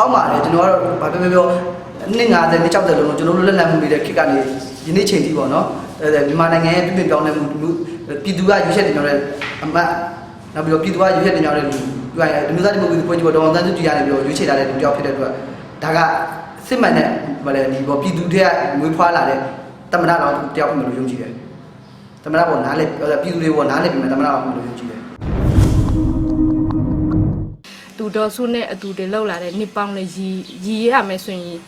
ကောင်းပါလေကျွန်တော်ကတော့ဘာပြောပြောပြောနှစ်50နှစ်60လုံးလုံးကျွန်တော်တို့လက်လံမှုနေတဲ့ခေတ်ကနေဒီနေ့ချိန်ထိပေါ့နော်အဲမြန်မာနိုင်ငံရဲ့ပြည်ပြောင်းလဲမှုပြည်သူကရွေးချယ်တင်ကြတဲ့အမတ်နောက်ပြီးတော့ပြည်သူကရွေးချယ်တင်ကြတဲ့လူပြောရင်ဒီမျိုးသားဒီမိုကရေစီဖွဲ့ကြီးပေါ်တော်ဝန်တန်းစုကြည်ရတယ်ပြီးတော့ရွေးချယ်လာတဲ့လူတစ်ယောက်ဖြစ်တဲ့အတွက်ဒါကစစ်မှန်တဲ့ဗလဲဒီပေါ်ပြည်သူတွေကငွေဖွားလာတဲ့တမနာတော်တယောက်ဖြစ်မယ်လို့ယုံကြည်တယ်တမနာပေါ်နားလေပြည်သူတွေပေါ်နားလေပြီးမှတမနာတော်ဖြစ်မယ်လို့ယုံကြည်တယ် သူတော်စုနဲ့အတူတွေလောက်လာတဲ့နှစ်ပေါင်းလေးရီရီရမယ်ဆိုရင်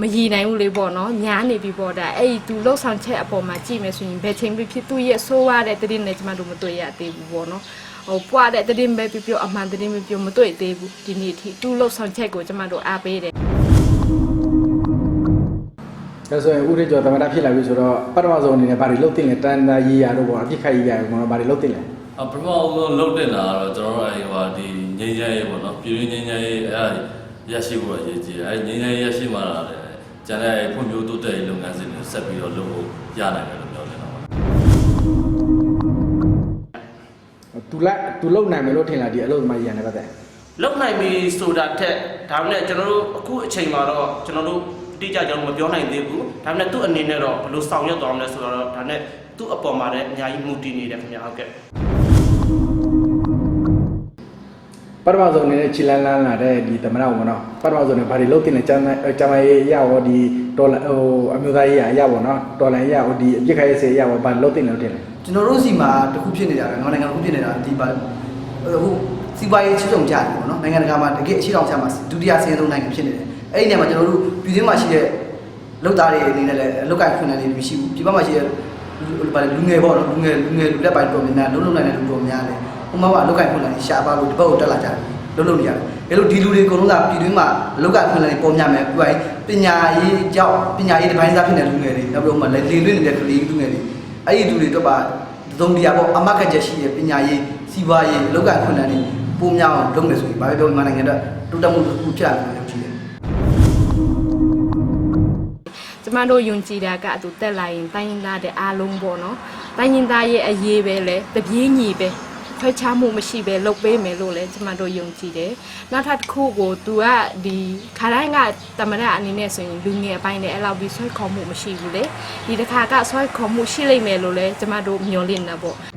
မရီနိုင်ဘူးလေပေါ့နော်ညားနေပြီပေါ့ဒါအဲ့ဒီသူလှုပ်ဆောင်ချက်အပေါ်မှာကြည့်မယ်ဆိုရင်ဘယ်ချိန်ပဲဖြစ်သူရဲ့ဆိုးရတဲ့တည်င်းနဲ့ကျမတို့မတွေ့ရသေးဘူးပေါ့နော်ဟိုပွားတဲ့တည်င်းပဲပြပြအမှန်တည်င်းပဲပြမတွေ့သေးဘူးဒီနေ့ထိသူလှုပ်ဆောင်ချက်ကိုကျမတို့အားပေးတယ်ဒါဆိုရင်ဥရိကျော်သမတာဖြစ်လာပြီဆိုတော့ပထမဆုံးအနေနဲ့ဘာတွေလုပ်တင်လဲတန်တာရေးရတော့ပေါ့အပြစ်ခိုက်ရေးရတော့ဘာတွေလုပ်တင်လဲ အပထမဆုံးလှုပ်တင်တာကတော့ကျွန်တော်တို့အဲဒီဟာဒီငိမ့်ချမ်းရေးပေါ့နော်ပြည်ရင်းငိမ့်ချမ်းရေးအဲဒါရရှိဖို့အရေးကြီးတယ်အဲငိမ့်ချမ်းရေးရရှိမှလာတယ်ကျန်တဲ့ဖွံ့ဖြိုးတိုးတက်ရေးလုပ်ငန်းစဉ်တွေဆက်ပြီးတော့လုပ်ဖို့ရနိုင်တယ်လို့ပြောနေတာပါသူလက်သူလုံနိုင်မယ်လို့ထင်လားဒီအလုပ်သမားရေးရနေပတ်သက်လုံနိုင်ပြီဆိုတာထက်ဒါပေမဲ့ကျွန်တော်တို့အခုအချိန်မှာတော့ကျွန်တော်တို့အတိအကျကျွန်တော်မပြောနိုင်သေးဘူးဒါပေမဲ့သူ့အနေနဲ့တော့ဘယ်လိုဆောင်ရွက်သွားမလဲဆိုတော့ဒါနဲ့သူ့အပေါ်မှာလည်းအများကြီးမူတည်နေတယ်ခင်ဗျာဟုတ်ကဲ့ ပထမဆုံးအနေနဲ့ခြေလန်းလန်းလာတဲ့ဒီသမတာပေါ့နော်ပထမဆုံးအနေနဲ့ဘာတွေလုပ်တင်လဲကျမ်းကျမ်းမရေးရရောဒီဒေါ်လာဟိုအမျိုးသားရေးရရပါတော့ဒေါ်လာရဟိုဒီအပြစ်ခိုက်ရေးစေရပါဘာလုပ်တင်လဲထင်လဲကျွန်တော်တို့စီမှာတခုဖြစ်နေတာကမြန်မာနိုင်ငံတစ်ခုဖြစ်နေတာဒီပါဟိုစီးပွားရေးချစ်ဆုံးကြတယ်ပေါ့နော်နိုင်ငံတကာမှာတကယ်အရှိတောင်ချမှာဒုတိယဆင်းရဲဆုံးနိုင်ငံဖြစ်နေတယ်အဲ့ဒီနေရာမှာကျွန်တော်တို့ပြည်တွင်းမှာရှိတဲ့လုပ်သားတွေအနေနဲ့လည်းအလုပ်ကိုင်ခွင့်လည်းမရှိဘူးပြည်ပမှာရှိတဲ့ ဘာလဲလူငယ်ပေါ့နော်လူငယ်လူငယ်လူလက်ပိုင်းတော်များများလုံးလုံးနိုင်တဲ့လူတော်များတယ်ဟိုမှာကအလုပ်ကိုင်ခွင့်လည်းရှားပါလို့ဒီဘက်ကိုတက်လာကြတယ်လုံးလုံးနေရတယ်အဲ့လိုဒီလူတွေအကုန်လုံးကပြည်တွင်းမှာအလုပ်ကိုင်ခွင့်လည်းပေါ်များမယ်ပြီးရင်ပညာရေးကြောင့်ပညာရေးဒီပိုင်းစားဖြစ်နေတဲ့လူငယ်တွေနောက်ပြီးတော့မှလေလွင့်နေတဲ့ကလေးလူငယ်တွေအဲ့ဒီလူတွေတော့ပါသုံးတရားပေါ့အမတ်ကချက်ရှိတဲ့ပညာရေးစီးပွားရေးလောက်ကခွင့်လန်းတွေပုံများအောင်လုပ်မယ်ဆိုရင်ဘာပဲပြောမြန်မာနိုင်ငံတော့တိုးတက်မှုတစ်ခုဖြစ်လာမယ်လို့ယုံကြည်တယ် ကျမတို့ယုံကြည်တာကအတူတက်လာရင်တိုင်းရင်းသားတဲ့အားလုံးပေါ့နော်တိုင်းရင်းသားရဲ့အရေးပဲလေတပြေးညီပဲခွဲခြားမှုမရှိပဲလုပ်ပေးမယ်လို့လည်းကျမတို့ယုံကြည်တယ်နောက်ထပ်တစ်ခုကို तू ကဒီခါတိုင်းကတမရအနေနဲ့ဆိုရင်လူငယ်အပိုင်းနဲ့အဲ့လောက်ပြီးဆွဲခေါ်မှုမရှိဘူးလေဒီတစ်ခါကဆွဲခေါ်မှုရှိလိမ့်မယ်လို့လည်းကျမတို့မျှော်လင့်နေပေါ့